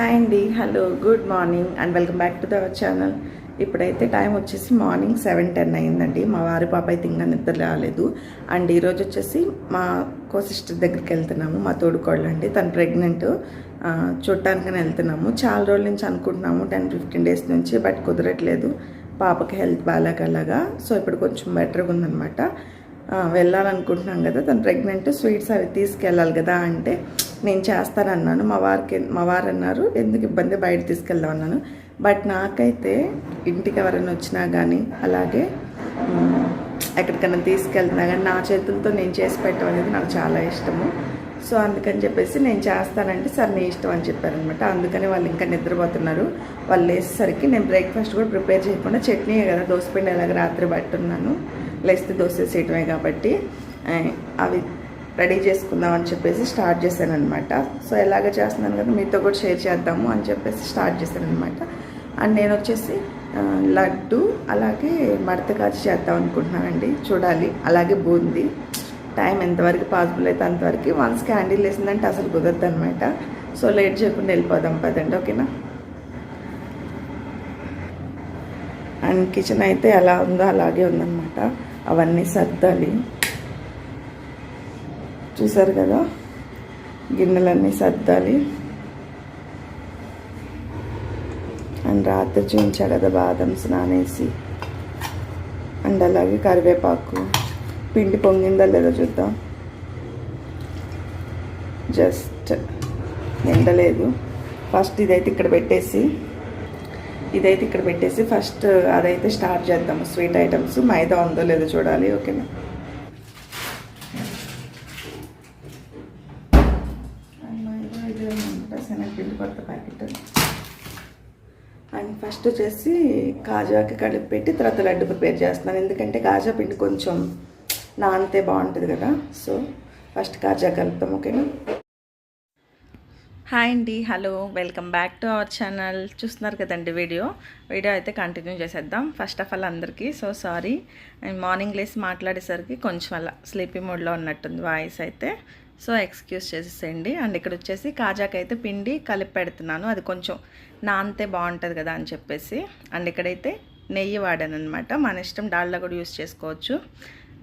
Hi అండి. Hello good morning and welcome back to our channel. ఇప్పుడైతే time వచ్చేసి morning seven ten అయిందండి. మా వారి పాప అయితే ఇంకా నిద్ర రాలేదు. అండ్ ఈరోజు వచ్చేసి మా కో సిస్టర్ దగ్గరికి వెళ్తున్నాము మా తోడుకోళ్ళు అండి. తను ప్రెగ్నెంట్ చూడటానికని వెళ్తున్నాము. చాలా రోజుల నుంచి అనుకుంటున్నాము టెన్ ఫిఫ్టీన్ డేస్ నుంచి బట్ కుదరట్లేదు. పాపకి హెల్త్ బాగాలేక అలాగా సో ఇప్పుడు కొంచెం బెటర్గా ఉందనమాట వెళ్ళాలనుకుంటున్నాం కదా తను ప్రెగ్నెంట్ స్వీట్స్ అవి తీసుకెళ్ళాలి కదా అంటే నేను చేస్తానన్నాను. మా వారికి మా వారు అన్నారు ఎందుకు ఇబ్బంది? బయట తీసుకెళ్దాం అన్నాను. బట్ నాకైతే ఇంటికి ఎవరైనా వచ్చినా కానీ అలాగే ఎక్కడికైనా తీసుకెళ్తున్నా కానీ నా చేతులతో నేను చేసి పెట్టడం అనేది నాకు చాలా ఇష్టము. సో అందుకని చెప్పేసి నేను చేస్తానంటే సార్ నీ ఇష్టం అని చెప్పారనమాట. అందుకని వాళ్ళు ఇంకా నిద్రపోతున్నారు. వాళ్ళు వేసేసరికి నేను బ్రేక్ఫాస్ట్ కూడా ప్రిపేర్ చేయకుండా చట్నీ కదా దోసపిండి ఎలాగ రాత్రి పట్టున్నాను. లేస్తే దోశ వేసేయటమే కాబట్టి అవి రెడీ చేసుకుందాం అని చెప్పేసి స్టార్ట్ చేశాను అనమాట సో ఎలాగ చేస్తున్నాను కదా మీతో కూడా షేర్ చేద్దాము అని చెప్పేసి స్టార్ట్ చేశాను అనమాట అండ్ నేను వచ్చేసి లడ్డు అలాగే మడత కాచి చేద్దాం అనుకుంటున్నానండి. చూడాలి. అలాగే బూంది. టైం ఎంతవరకు పాసిబుల్ అయితే అంతవరకు వన్స్ క్యాండిల్ వేసిందంటే అసలు కుదరదు అనమాట సో లేట్ చేయకుండా వెళ్ళిపోదాం పదండి ఓకేనా? అండ్ కిచెన్ అయితే ఎలా ఉందో అలాగే ఉందన్నమాట. అవన్నీ సర్దాలి. చూసారు కదా? గిన్నెలన్నీ సర్దాలి. అండ్ రాత్రి చూపించా కదా బాదం స్నానేసి. అండ్ అలాగే కరివేపాకు. పిండి పొంగిందా లేదో చూద్దాం. జస్ట్ నిండలేదు ఫస్ట్ ఇదైతే ఇక్కడ పెట్టేసి ఇదైతే ఇక్కడ పెట్టేసి ఫస్ట్ అదైతే స్టార్ట్ చేద్దాము. Sweet items. మైదా ఉందో లేదో చూడాలి ఓకేనా మైదా ఇది ఉందన్నమాట శనగపిండి కొత్త ప్యాకెట్ అండ్ ఫస్ట్ వచ్చేసి కాజాకి కలిపి పెట్టి తర్వాత లడ్డు ప్రిపేర్ చేస్తున్నాను. ఎందుకంటే కాజా పిండి కొంచెం నానితే బాగుంటుంది కదా. సో ఫస్ట్ కాజా కలుపుతాం ఓకేనా? హాయ్ అండి. Hello welcome back to our channel. చూస్తున్నారు కదండి వీడియో? వీడియో అయితే కంటిన్యూ చేసేద్దాం. ఫస్ట్ ఆఫ్ ఆల్ అందరికీ సో సారీ. అండ్ మార్నింగ్ లేసి మాట్లాడేసరికి కొంచెం అలా స్లీపీ మూడ్లో ఉన్నట్టుంది వాయిస్ అయితే. సో ఎక్స్క్యూజ్ చేసేసేయండి. అండ్ ఇక్కడ వచ్చేసి కాజాకి అయితే పిండి కలిపి పెడుతున్నాను. అది కొంచెం నానితే బాగుంటుంది కదా అని చెప్పేసి. అండ్ ఇక్కడైతే నెయ్యి వాడాను అనమాట మన ఇష్టం డాల్డా కూడా యూస్ చేసుకోవచ్చు.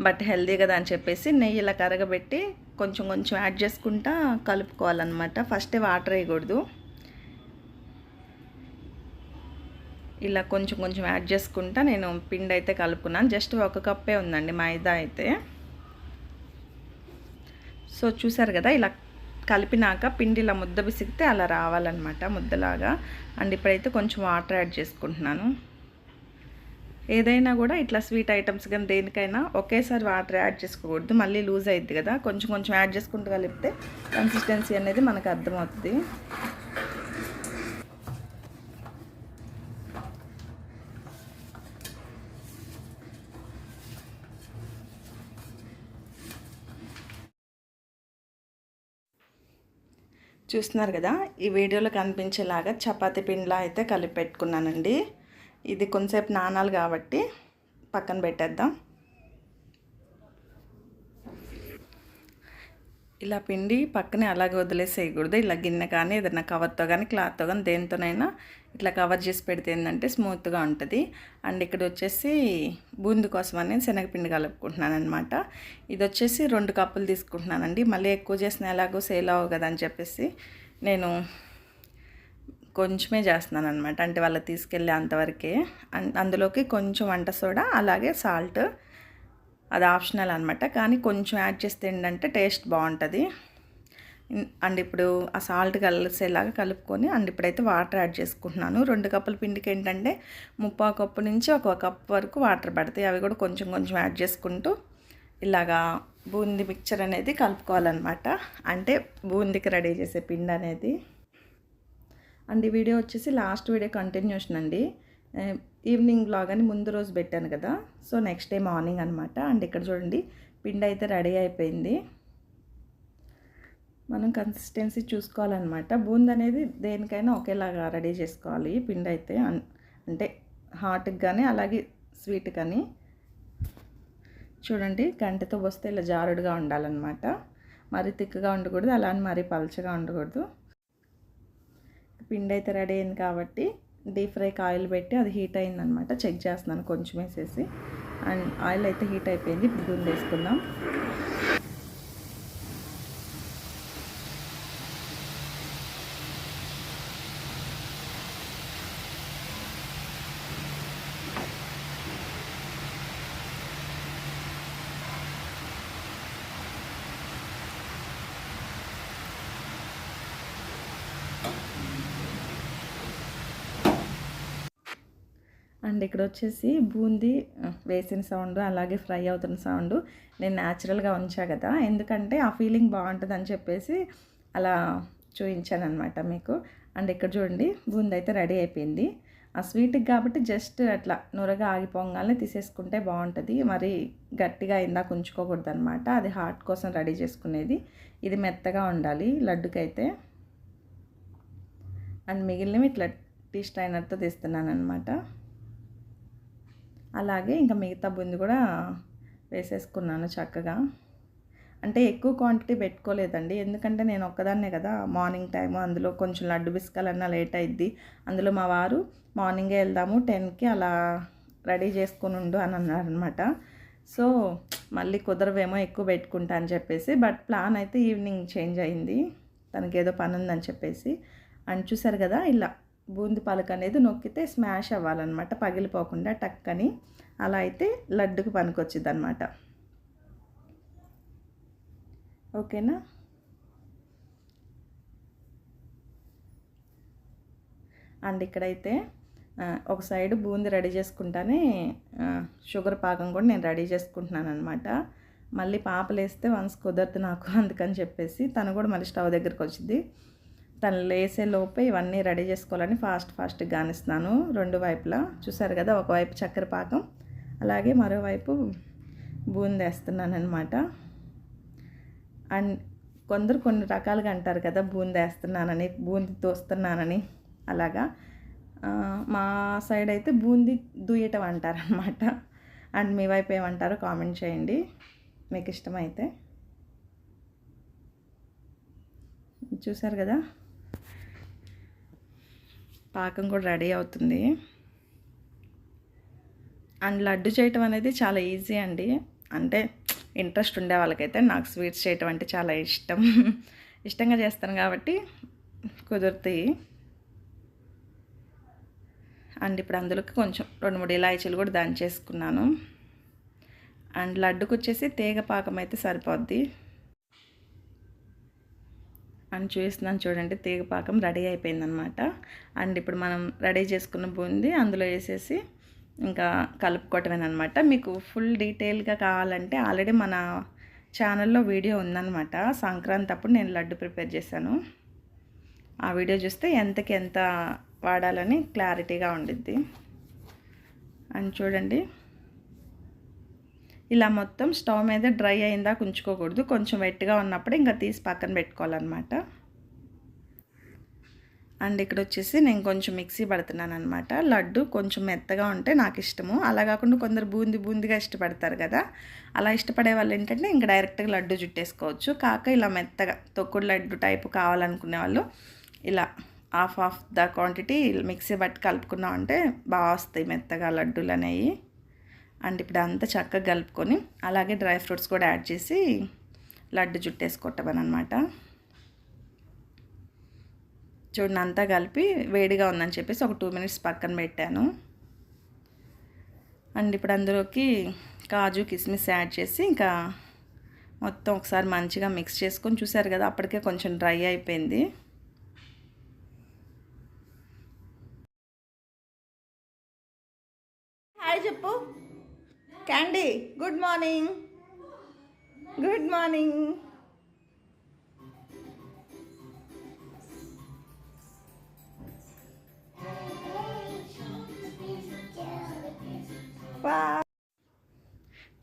బట్ హెల్దీ కదా అని చెప్పేసి నెయ్యి ఇలా కరగబెట్టి కొంచెం కొంచెం యాడ్ చేసుకుంటా కలుపుకోవాలన్నమాట. ఫస్టే వాటర్ వేయకూడదు. ఇలా కొంచెం కొంచెం యాడ్ చేసుకుంటా నేను పిండి అయితే కలుపుకున్నాను. జస్ట్ ఒక కప్పే ఉందండి మైదా అయితే. సో చూసారు కదా ఇలా కలిపినాక పిండి ఇలా ముద్ద బిసిగితే అలా రావాలన్నమాట ముద్దలాగా. అండ్ ఇప్పుడైతే కొంచెం వాటర్ యాడ్ చేసుకుంటున్నాను. ఏదైనా కూడా ఇట్లా స్వీట్ ఐటమ్స్ కానీ దేనికైనా ఒకేసారి వాటర్ యాడ్ చేసుకోకూడదు మళ్ళీ లూజ్ అవుద్ది కదా. కొంచెం కొంచెం యాడ్ చేసుకుంటూ కలిపితే కన్సిస్టెన్సీ అనేది మనకు అర్థమవుతుంది. చూస్తున్నారు కదా ఈ వీడియోలో కనిపించేలాగా చపాతీ పిండిలా అయితే కలిపి పెట్టుకున్నానండి ఇది కొంతసేపు నానాలు కాబట్టి పక్కన పెట్టేద్దాం. ఇలా పిండి పక్కనే అలాగే వదిలేసేయకూడదు. ఇలా గిన్నె కానీ ఏదైనా కవర్తో కానీ క్లాత్తో కానీ దేనితోనైనా ఇట్లా కవర్ చేసి పెడితే ఏంటంటే స్మూత్గా ఉంటుంది. అండ్ ఇక్కడ వచ్చేసి బూంది కోసం అని శనగపిండి కలుపుకుంటున్నాను అనమాట ఇది వచ్చేసి రెండు కప్పులు తీసుకుంటున్నానండి. మళ్ళీ ఎక్కువ చేసిన ఎలాగో సేల్ అవ్వవు కదా అని చెప్పేసి నేను కొంచెమే చేస్తున్నాను అనమాట అంటే వాళ్ళకి తీసుకెళ్ళే అంతవరకే. అన్- అందులోకి కొంచెం వంట సోడా అలాగే సాల్ట్ అది ఆప్షనల్ అనమాట కానీ కొంచెం యాడ్ చేస్తే ఏంటంటే టేస్ట్ బాగుంటుంది. అండ్ ఇప్పుడు ఆ సాల్ట్ కలిసేలాగా కలుపుకొని అండ్ ఇప్పుడైతే వాటర్ యాడ్ చేసుకుంటున్నాను. రెండు కప్పుల పిండికి ఏంటంటే ముప్పా కప్పు నుంచి ఒక కప్ వరకు వాటర్ పడతాయి. అవి కూడా కొంచెం కొంచెం యాడ్ చేసుకుంటూ ఇలాగా బూందీ మిక్చర్ అనేది కలుపుకోవాలన్నమాట. అంటే బూందీకి రెడీ చేసే పిండి అనేది. అండ్ ఈ వీడియో వచ్చేసి లాస్ట్ వీడియో కంటిన్యూషన్ అండి. ఈవినింగ్ బ్లాగ్ అని ముందు రోజు పెట్టాను కదా. సో నెక్స్ట్ డే మార్నింగ్ అనమాట అండ్ ఇక్కడ చూడండి పిండి అయితే రెడీ అయిపోయింది. మనం కన్సిస్టెన్సీ చూసుకోవాలన్నమాట. బూంద్ అనేది దేనికైనా ఒకేలాగా రెడీ చేసుకోవాలి. పిండి అయితే అంటే హాట్కి కానీ అలాగే స్వీట్ కానీ చూడండి గంటతో వస్తే ఇలా జారుడుగా ఉండాలన్నమాట. మరీ తిక్కుగా ఉండకూడదు అలా అని మరీ పలచగా ఉండకూడదు. పిండి అయితే రెడీ అయింది కాబట్టి డీప్ ఫ్రైకి ఆయిల్ పెట్టి అది హీట్ అయిందనమాట. చెక్ చేస్తున్నాను కొంచెం వేసేసి. అండ్ ఆయిల్ అయితే హీట్ అయిపోయింది ఇప్పుడు బూంది వేసుకుందాం. అండ్ ఇక్కడ వచ్చేసి బూందీ వేసిన సౌండ్ అలాగే ఫ్రై అవుతున్న సౌండ్ నేను న్యాచురల్గా ఉంచా కదా. ఎందుకంటే ఆ ఫీలింగ్ బాగుంటుంది అని చెప్పేసి అలా చూపించాను అనమాట మీకు. అండ్ ఇక్కడ చూడండి బూందీ అయితే రెడీ అయిపోయింది. ఆ స్వీట్కి కాబట్టి జస్ట్ అట్లా నూరగా ఆగిపోగానే తీసేసుకుంటే బాగుంటుంది. మరి గట్టిగా ఇందాక ఉంచుకోకూడదు అనమాట అది హార్ట్ కోసం రెడీ చేసుకునేది. ఇది మెత్తగా ఉండాలి లడ్డుకైతే. అండ్ మిగిలినవి ఇట్లా టీ స్ట్రైనర్తో తీస్తున్నాను అనమాట అలాగే ఇంకా మిగతా బుంది కూడా వేసేసుకున్నాను చక్కగా. అంటే ఎక్కువ క్వాంటిటీ పెట్టుకోలేదండి. ఎందుకంటే నేను ఒక్కదాన్నే కదా మార్నింగ్ టైం అందులో కొంచెం లడ్డు బిస్కాలన్నా లేట్ అయిద్ది. అందులో మా వారు మార్నింగే వెళ్దాము టెన్కి అలా రెడీ చేసుకుని ఉండు అని అన్నారనమాట సో మళ్ళీ కుదరవేమో ఎక్కువ పెట్టుకుంటా అని చెప్పేసి బట్ ప్లాన్ అయితే ఈవినింగ్ చేంజ్ అయింది. తనకేదో పని ఉందని చెప్పేసి. అండ్ చూసారు కదా ఇలా బూంది పలుకు అనేది నొక్కితే స్మాష్ అవ్వాలన్నమాట పగిలిపోకుండా టక్ అని అలా అయితే లడ్డుకు పనికొచ్చిద్ది అనమాట ఓకేనా? అండ్ ఇక్కడైతే ఒక సైడ్ బూంది రెడీ చేసుకుంటానే షుగర్ పాకం కూడా నేను రెడీ చేసుకుంటున్నాను అనమాట మళ్ళీ పాపలేస్తే వన్స్ కుదరదు నాకు అందుకని చెప్పేసి తను కూడా మళ్ళీ స్టవ్ దగ్గరికి వచ్చింది తను లేసే లోపే ఇవన్నీ రెడీ చేసుకోవాలని ఫాస్ట్ ఫాస్ట్గా గానిస్తున్నాను రెండు వైపులా. చూసారు కదా ఒకవైపు చక్కెర పాకం అలాగే మరోవైపు బూందేస్తున్నానమాట అనమాట అండ్ కొందరు కొన్ని రకాలుగా అంటారు కదా బూందేస్తున్నానని బూంది తోస్తున్నానని అలాగా. మా సైడ్ అయితే బూంది దూయటం అంటారనమాట అండ్ మీ వైపు ఏమంటారో కామెంట్ చేయండి మీకు ఇష్టమైతే. చూసారు కదా పాకం కూడా రెడీ అవుతుంది. అండ్ లడ్డు చేయటం అనేది చాలా ఈజీ అండి. అంటే ఇంట్రెస్ట్ ఉండే వాళ్ళకైతే నాకు స్వీట్స్ చేయటం అంటే చాలా ఇష్టం. ఇష్టంగా చేస్తాను కాబట్టి కుదురుతాయి. అండ్ ఇప్పుడు అందులోకి కొంచెం రెండు మూడు ఇలాచీలు కూడా దంచేసుకున్నాను. అండ్ లడ్డుకు వచ్చేసి తీగ పాకం అయితే సరిపోద్ది. అని చూస్తున్నాను చూడండి తీగ పాకం రెడీ అయిపోయిందనమాట అండ్ ఇప్పుడు మనం రెడీ చేసుకున్న బూంది అందులో వేసేసి ఇంకా కలుపుకోవటమేనమాట మీకు ఫుల్ డీటెయిల్గా కావాలంటే ఆల్రెడీ మన ఛానల్లో వీడియో ఉందనమాట సంక్రాంతి అప్పుడు నేను లడ్డు ప్రిపేర్ చేశాను. ఆ వీడియో చూస్తే ఎంతకి ఎంత వాడాలని క్లారిటీగా ఉండిద్ది. అండ్ చూడండి ఇలా మొత్తం స్టవ్ మీద డ్రై అయిందా ఉంచుకోకూడదు. కొంచెం వెట్గా ఉన్నప్పుడు ఇంకా తీసి పక్కన పెట్టుకోవాలన్నమాట. అండ్ ఇక్కడ వచ్చేసి నేను కొంచెం మిక్సీ పడుతున్నాను అనమాట లడ్డు కొంచెం మెత్తగా ఉంటే నాకు ఇష్టము. అలా కాకుండా కొందరు బూంది బూందిగా ఇష్టపడతారు కదా. అలా ఇష్టపడే వాళ్ళు ఏంటంటే ఇంకా డైరెక్ట్గా లడ్డు జుట్టేసుకోవచ్చు కాక ఇలా మెత్తగా తొక్కుడు లడ్డు టైపు కావాలనుకునే వాళ్ళు ఇలా half of the quantity mixie బట్టి కలుపుకున్నాం అంటే బాగా వస్తాయి మెత్తగా లడ్డూలు అనేవి అండ్ ఇప్పుడు అంతా చక్కగా కలుపుకొని అలాగే డ్రై ఫ్రూట్స్ కూడా యాడ్ చేసి లడ్డు జుట్టేసుకోవటమని అనమాట చూడండి అంతా కలిపి వేడిగా ఉందని చెప్పేసి ఒక టూ మినిట్స్ పక్కన పెట్టాను. అండ్ ఇప్పుడు అందులోకి కాజు కిస్మిస్ యాడ్ చేసి ఇంకా మొత్తం ఒకసారి మంచిగా మిక్స్ చేసుకొని చూసారు కదా అప్పటికే కొంచెం డ్రై అయిపోయింది. హాయ్ చెప్పు. Candy good morning. Good morning.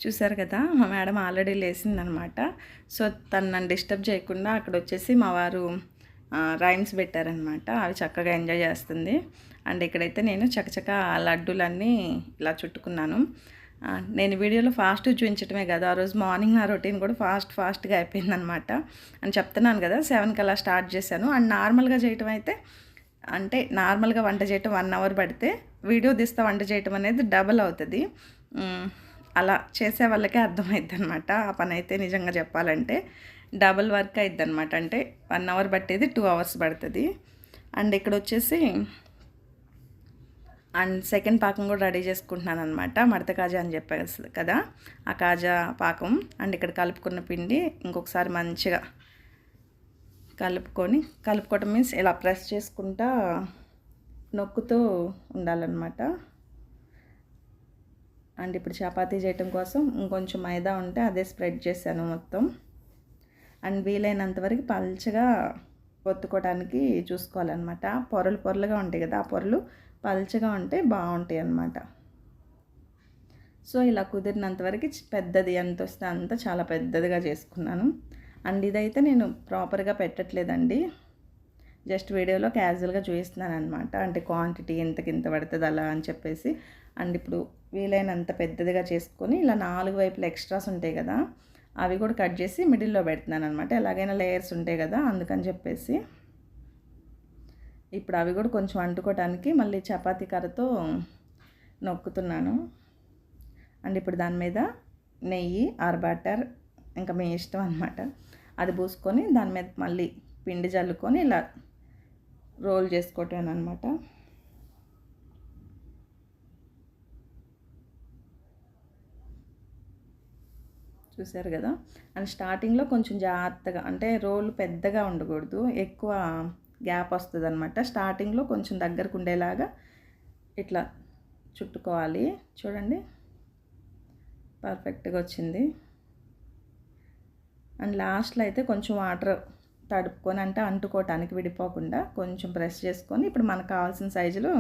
చూసారు కదా మా మేడం ఆల్రెడీ లేచిందనమాట. సో తను నన్ను డిస్టర్బ్ చేయకుండా అక్కడ వచ్చేసి మా వారు రైమ్స్ పెట్టారనమాట. అవి చక్కగా ఎంజాయ్ చేస్తుంది. అండ్ ఇక్కడైతే నేను చకచక లడ్డూలన్నీ ఇలా చుట్టుకున్నాను. నేను వీడియోలో ఫాస్ట్ చూపించడమే కదా ఆ రోజు మార్నింగ్ నా రొటీన్ కూడా ఫాస్ట్ ఫాస్ట్గా అయిపోయిందనమాట అని చెప్తున్నాను కదా సెవెన్కి అలా స్టార్ట్ చేశాను. అండ్ నార్మల్గా చేయటం అయితే అంటే నార్మల్గా వంట చేయటం వన్ అవర్ పడితే వీడియో తీస్తే వంట చేయటం అనేది డబల్ అవుతుంది. అలా చేసే వాళ్ళకే అర్థమైద్ది అనమాట ఆ పని అయితే నిజంగా చెప్పాలంటే డబల్ వర్క్ అయిద్ది అనమాట అంటే వన్ అవర్ పట్టేది టూ అవర్స్ పడుతుంది. అండ్ ఇక్కడ వచ్చేసి అండ్ సెకండ్ పాకం కూడా రెడీ చేసుకుంటున్నాను అనమాట మడత కాజా అని చెప్పేసి కదా ఆ కాజా పాకం. అండ్ ఇక్కడ కలుపుకున్న పిండి ఇంకొకసారి మంచిగా కలుపుకొని కలుపుకోవటం మీన్స్ ఇలా ప్రెస్ చేసుకుంటా నొక్కుతూ ఉండాలన్నమాట. అండ్ ఇప్పుడు చపాతీ చేయటం కోసం ఇంకొంచెం మైదా ఉంటే అదే స్ప్రెడ్ చేశాను మొత్తం. అండ్ వీలైనంత వరకు పల్చగా ఒత్తుకోవడానికి చూసుకోవాలన్నమాట. పొరలు పొరలుగా ఉంటాయి కదా ఆ పొరలు పల్చగా ఉంటే బాగుంటాయి అన్నమాట. సో ఇలా కుదిరినంత వరకు పెద్దది ఎంత వస్తే అంత చాలా పెద్దదిగా చేసుకున్నాను. అండ్ ఇదైతే నేను ప్రాపర్గా పెట్టట్లేదండి. జస్ట్ వీడియోలో క్యాజువల్గా చూపిస్తున్నాను అనమాట అంటే క్వాంటిటీ ఇంతకింత పడుతుంది అలా అని చెప్పేసి. అండ్ ఇప్పుడు వీలైనంత పెద్దదిగా చేసుకొని ఇలా నాలుగు వైపులు ఎక్స్ట్రాస్ ఉంటాయి కదా అవి కూడా కట్ చేసి మిడిల్లో పెడుతున్నాను అనమాట ఎలాగైనా లేయర్స్ ఉంటాయి కదా అందుకని చెప్పేసి. ఇప్పుడు అవి కూడా కొంచెం అంటుకోవటానికి మళ్ళీ చపాతీ కర్రతో నొక్కుతున్నాను. అండ్ ఇప్పుడు దాని మీద నెయ్యి ఆర్ బటర్ ఇంకా మీ ఇష్టం అనమాట అది పూసుకొని దాని మీద మళ్ళీ పిండి జల్లుకొని ఇలా రోల్ చేసుకోవటం అనమాట చూసారు కదా? అండ్ స్టార్టింగ్లో కొంచెం జాగ్రత్తగా అంటే రోల్ పెద్దగా ఉండకూడదు ఎక్కువ గ్యాప్ వస్తుంది అనమాట స్టార్టింగ్లో కొంచెం దగ్గరకు ఉండేలాగా ఇట్లా చుట్టుకోవాలి. చూడండి. పర్ఫెక్ట్గా వచ్చింది. అండ్ లాస్ట్లో అయితే కొంచెం వాటర్ తడుపుకొని అంటే అంటుకోవటానికి విడిపోకుండా కొంచెం ప్రెస్ చేసుకొని ఇప్పుడు మనకు కావాల్సిన సైజులో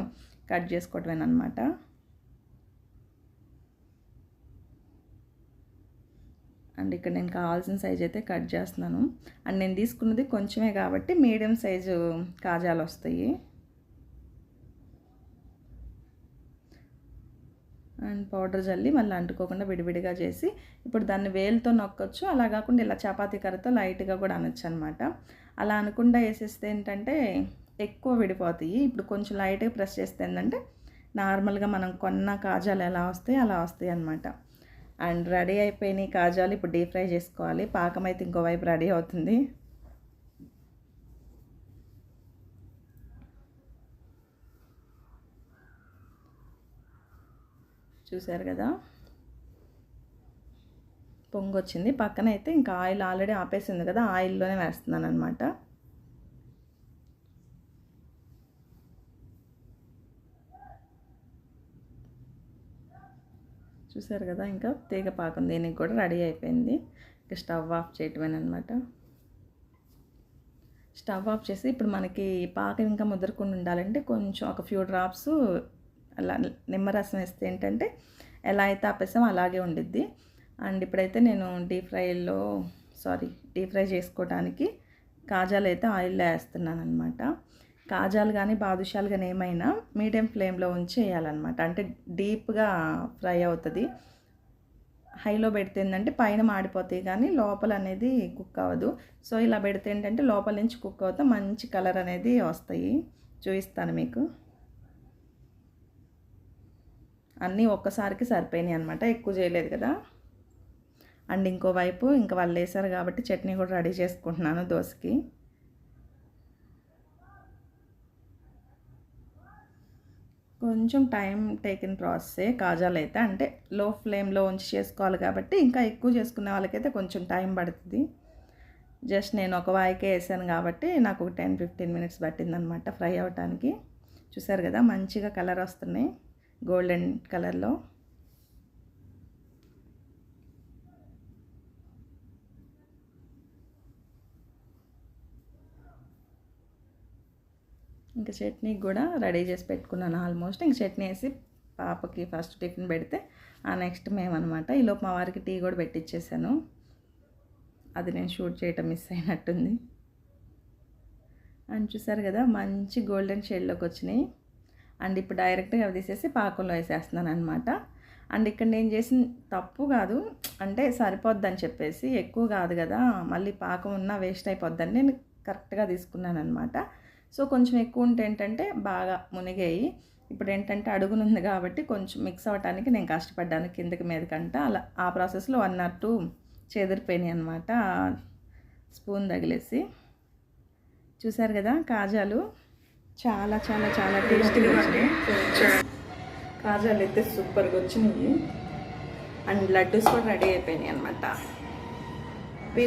కట్ చేసుకోవటమేనమాట అండ్ ఇక్కడ నేను కావాల్సిన సైజ్ అయితే కట్ చేస్తున్నాను. అండ్ నేను తీసుకున్నది కొంచెమే కాబట్టి మీడియం సైజు కాజాలు వస్తాయి. అండ్ పౌడర్ జల్లి మళ్ళీ అంటుకోకుండా విడివిడిగా చేసి ఇప్పుడు దాన్ని వేలుతో నొక్కొచ్చు. అలా కాకుండా ఇలా చపాతీ కర్రతో లైట్గా కూడా అనొచ్చు అనమాట అలా అనకుండా వేసేస్తే ఏంటంటే ఎక్కువ విడిపోతాయి. ఇప్పుడు కొంచెం లైట్గా ప్రెస్ చేస్తే ఏంటంటే నార్మల్గా మనం కొన్న కాజాలు ఎలా వస్తాయి అలా వస్తాయి అనమాట అండ్ రెడీ అయిపోయినాయి కాజాలు. ఇప్పుడు డీప్ ఫ్రై చేసుకోవాలి. పాకం అయితే ఇంకోవైపు రెడీ అవుతుంది. చూసారు కదా? పొంగు వచ్చింది పక్కన అయితే ఇంకా ఆయిల్ ఆల్రెడీ ఆపేసింది కదా ఆయిల్లోనే వేస్తున్నాను అనమాట చూసారు కదా ఇంకా తీగ పాకం దీనికి కూడా రెడీ అయిపోయింది. ఇంకా స్టవ్ ఆఫ్ చేయటమేనమాట స్టవ్ ఆఫ్ చేసి ఇప్పుడు మనకి పాకం ఇంకా ముదరకుండా ఉండాలంటే కొంచెం ఒక ఫ్యూ డ్రాప్స్ అలా నిమ్మరసం వేస్తే ఏంటంటే ఎలా అయితే ఆపేసామో అలాగే ఉండిద్ది. అండ్ ఇప్పుడైతే నేను డీప్ ఫ్రైలో సారీ డీప్ ఫ్రై చేసుకోవడానికి కాజాలు అయితే ఆయిల్లో వేస్తున్నాను అనమాట కాజాలు కానీ బాదుషాలు కానీ ఏమైనా మీడియం ఫ్లేమ్లో ఉంచి వేయాలన్నమాట అంటే డీప్గా ఫ్రై అవుతుంది. హైలో పెడితే ఏంటంటే పైన మాడిపోతాయి కానీ లోపల అనేది కుక్ అవ్వదు. సో ఇలా పెడితే ఏంటంటే లోపల నుంచి కుక్ అవుతా మంచి కలర్ అనేది వస్తాయి. చూపిస్తాను మీకు. అన్నీ ఒక్కసారికి సరిపోయినాయి అనమాట ఎక్కువ చేయలేదు కదా. అండ్ ఇంకోవైపు ఇంకా వాళ్ళు వేసారు కాబట్టి చట్నీ కూడా రెడీ చేసుకుంటున్నాను దోశకి. కొంచెం టైం టేకిన్ ప్రాసెసే. కాజాలు అయితే అంటే లో ఫ్లేమ్లో ఉంచి చేసుకోవాలి కాబట్టి ఇంకా ఎక్కువ చేసుకునే వాళ్ళకైతే కొంచెం టైం పడుతుంది. జస్ట్ నేను ఒక వాయికే వేసాను కాబట్టి నాకు ఒక టెన్ ఫిఫ్టీన్ మినిట్స్ పట్టిందనమాట ఫ్రై అవ్వటానికి చూసారు కదా మంచిగా కలర్ వస్తున్నాయి. గోల్డెన్ కలర్లో. ఇంకా చట్నీకి కూడా రెడీ చేసి పెట్టుకున్నాను ఆల్మోస్ట్. ఇంక చట్నీ వేసి పాపకి ఫస్ట్ టిఫిన్ పెడితే ఆ నెక్స్ట్ మేమనమాట ఈలోపు మా వారికి టీ కూడా పెట్టించేసాను అది నేను షూట్ చేయటం మిస్ అయినట్టుంది. అండ్ చూసారు కదా మంచి గోల్డెన్ షేడ్లోకి వచ్చినాయి. అండ్ ఇప్పుడు డైరెక్ట్గా అవి తీసేసి పాకంలో వేసేస్తున్నాను అనమాట అండ్ ఇక్కడ నేను చేసిన తప్పు కాదు అంటే సరిపోద్దని చెప్పేసి ఎక్కువ కాదు కదా మళ్ళీ పాకం ఉన్నా వేస్ట్ అయిపోద్దని నేను కరెక్ట్గా తీసుకున్నాను అనమాట సో కొంచెం ఎక్కువ ఉంటే ఏంటంటే బాగా మునిగాయి. ఇప్పుడు ఏంటంటే అడుగునుంది కాబట్టి కొంచెం మిక్స్ అవ్వడానికి నేను కష్టపడ్డాను కిందకి మీదకంట. అలా ఆ ప్రాసెస్లో వన్ ఆర్ టూ చెదిరిపోయినాయి అనమాట స్పూన్ తగిలేసి. చూసారు కదా కాజాలు? చాలా చాలా చాలా టేస్టీగా వచ్చినాయి. కాజాలు అయితే సూపర్గా వచ్చినాయి. అండ్ లడ్డూస్ కూడా రెడీ అయిపోయినాయి అనమాట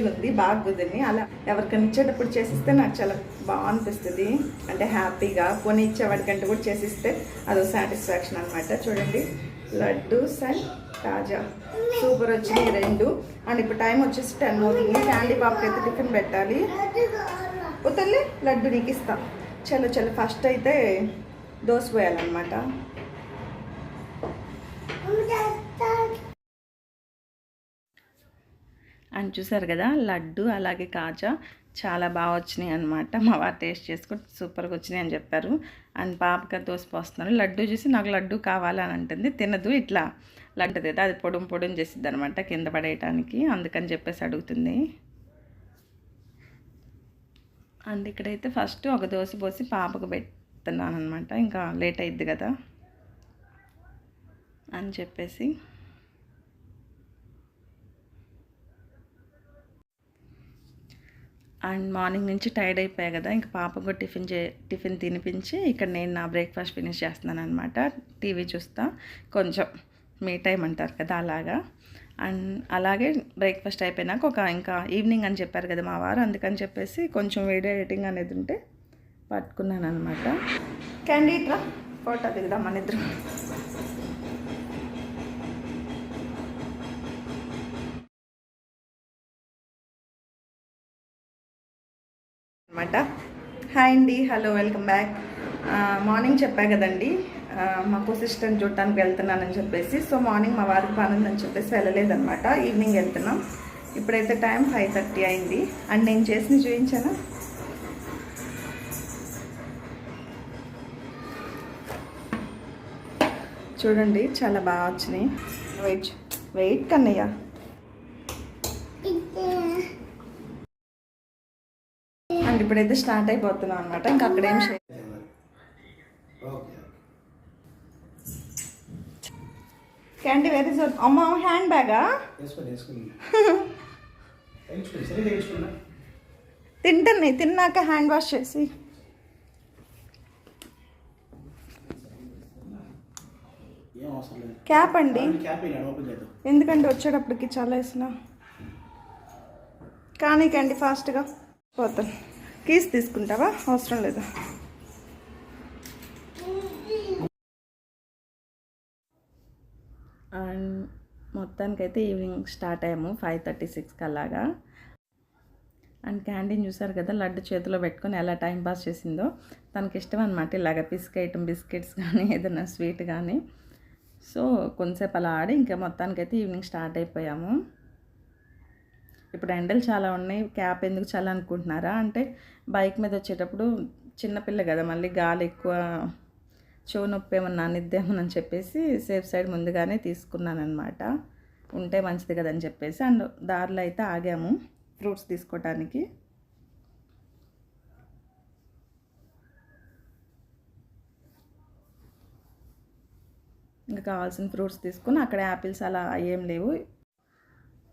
ఉంది బాగా కుదిరినాయి అలా ఎవరికైనా ఇచ్చేటప్పుడు చేసిస్తే నాకు చాలా బాగా అనిపిస్తుంది అంటే హ్యాపీగా కొని ఇచ్చేవాడికంటే కూడా చేసిస్తే అదో సాటిస్ఫాక్షన్ అనమాట చూడండి లడ్డూస్ అండ్ కాజా సూపర్ వచ్చినాయి రెండు. అండ్ ఇప్పుడు టైం వచ్చేసి టెన్ అవుతుంది. క్యాండీ బాబుకి అయితే టిఫిన్ పెట్టాలి. వద్దలే లడ్డు నీకు ఇస్తా. చలో చలో ఫస్ట్ అయితే దోశ పోయాలన్నమాట. అని చూసారు కదా లడ్డు అలాగే కాజా చాలా బాగా వచ్చినాయి అనమాట మా వారు టేస్ట్ చేసుకుని సూపర్గా వచ్చినాయి అని చెప్పారు. అండ్ పాపగా దోశ పోస్తున్నారు. లడ్డు చూసి నాకు లడ్డు కావాలని అంటుంది. తినదు ఇట్లా. లడ్డు కదా అది పొడుం పొడుం చేసిద్ది అనమాట కింద పడేయటానికి. అందుకని చెప్పేసి అడుగుతుంది. అండ్ ఇక్కడైతే ఫస్ట్ ఒక దోశ పోసి పాపకు పెడుతున్నాను అనమాట ఇంకా లేట్ అయిద్ది కదా అని చెప్పేసి అండ్ మార్నింగ్ నుంచి టైర్డ్ అయిపోయా కదా ఇంకా పాపకు టిఫిన్ చే టిఫిన్ తినిపించి ఇక్కడ నేను నా బ్రేక్ఫాస్ట్ ఫినిష్ చేస్తున్నాను అనమాట టీవీ చూస్తా కొంచెం మీ టైం అంటారు కదా అలాగా. అండ్ అలాగే బ్రేక్ఫాస్ట్ అయిపోయినాక ఒక ఇంకా ఈవినింగ్ అని చెప్పారు కదా మా వారు అందుకని చెప్పేసి కొంచెం వీడియో ఎడిటింగ్ అనేది ఉంటే పట్టుకున్నాను అనమాట క్యాండీట్రా ఫోటో దిగుదాం మన ఇద్దరు అనమాట హాయ్ అండి హలో వెల్కమ్ బ్యాక్. మార్నింగ్ చెప్పా కదండి మా సిస్టర్ని చూడటానికి వెళ్తున్నానని చెప్పేసి సో మార్నింగ్ మా వారికి పని చెప్పేసి వెళ్ళలేదనమాట ఈవినింగ్ వెళ్తున్నాం. ఇప్పుడైతే టైం ఫైవ్ థర్టీ అయింది. అండ్ నేను చేసిన చూపించాను? చూడండి చాలా బాగా వచ్చినాయి. వెయిట్ వెయిట్ కన్నయ్య అండ్ ఇప్పుడైతే స్టార్ట్ అయిపోతున్నాం అనమాట ఇంకా అక్కడేం క్యాండీ వెరీ సార్ అమ్మ హ్యాండ్ బ్యాగా తింటాను తిన్నాక హ్యాండ్ వాష్ చేసి. క్యాప్ అండి. ఎందుకంటే వచ్చేటప్పటికి చాలా వేసిన కానీ కండి ఫాస్ట్గా పోతాను కీస్ తీసుకుంటావా? అవసరం లేదా. అండ్ మొత్తానికైతే ఈవినింగ్ స్టార్ట్ అయ్యాము ఫైవ్ థర్టీ సిక్స్కి అలాగా. అండ్ క్యాంటీన్ చూసారు కదా లడ్డు చేతిలో పెట్టుకొని ఎలా టైం పాస్ చేసిందో. తనకి ఇష్టం అనమాట ఇలాగ బిస్కెట్ బిస్కెట్స్ కానీ ఏదైనా స్వీట్ కానీ. సో కొంతసేపు అలా ఆడి ఇంకా మొత్తానికైతే ఈవినింగ్ స్టార్ట్ అయిపోయాము. ఇప్పుడు ఎండలు చాలా ఉన్నాయి క్యాప్ ఎందుకు చాలా అనుకుంటున్నారా అంటే బైక్ మీద వచ్చేటప్పుడు చిన్నపిల్ల కదా మళ్ళీ గాలి ఎక్కువ చెవు నొప్పి ఏమన్నా నిద్దేమని చెప్పేసి సేఫ్ సైడ్ ముందుగానే తీసుకున్నాను అనమాట ఉంటే మంచిది కదని చెప్పేసి. అండ్ దారిలో అయితే ఆగాము ఫ్రూట్స్ తీసుకోవటానికి ఇంకా కావాల్సిన ఫ్రూట్స్ తీసుకుని అక్కడ యాపిల్స్ అలా ఏం లేవు.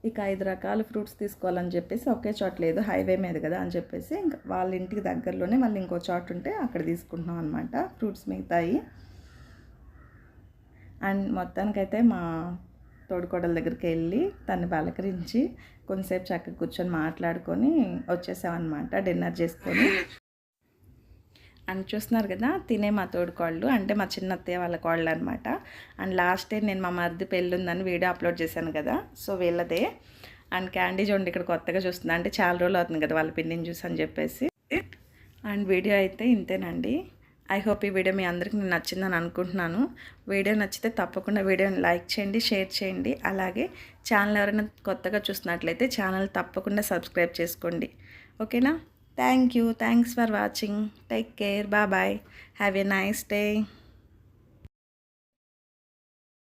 ఇక ఐదు రకాల ఫ్రూట్స్ తీసుకోవాలని చెప్పేసి ఒకే చోట లేదు హైవే మీద కదా అని చెప్పేసి ఇంకా వాళ్ళ ఇంటికి దగ్గరలోనే మళ్ళీ ఇంకో చోట ఉంటే అక్కడ తీసుకుంటున్నాం అనమాట ఫ్రూట్స్ మిగతాయి. అండ్ మొత్తానికైతే మా తోడుకోడల దగ్గరికి వెళ్ళి తను పలకరించి కొంతసేపు చక్కగా కూర్చొని మాట్లాడుకొని వచ్చేసామన్నమాట డిన్నర్ చేసుకొని. అండ్ చూస్తున్నారు కదా తినే మా తోడు కోళ్ళు అంటే మా చిన్న అత్తయ్య వాళ్ళ కోళ్ళు అనమాట అండ్ లాస్ట్ డే నేను మా మరిది పెళ్ళి ఉందని వీడియో అప్లోడ్ చేశాను కదా సో వీళ్ళదే. అండ్ క్యాండీ చూడండి ఇక్కడ కొత్తగా చూస్తుంది అంటే చాలా రోజులు అవుతుంది కదా వాళ్ళ పిన్నిని చూసి అని చెప్పేసి. అండ్ వీడియో అయితే ఇంతేనండి. ఐ హోప్ ఈ వీడియో మీ అందరికీ నేను నచ్చిందని అనుకుంటున్నాను. వీడియో నచ్చితే తప్పకుండా వీడియోని లైక్ చేయండి షేర్ చేయండి. అలాగే ఛానల్ ఎవరైనా కొత్తగా చూసినట్లయితే ఛానల్ తప్పకుండా సబ్స్క్రైబ్ చేసుకోండి. ఓకేనా? Thank you. Thanks for watching. Take care. Bye bye. Have a nice day.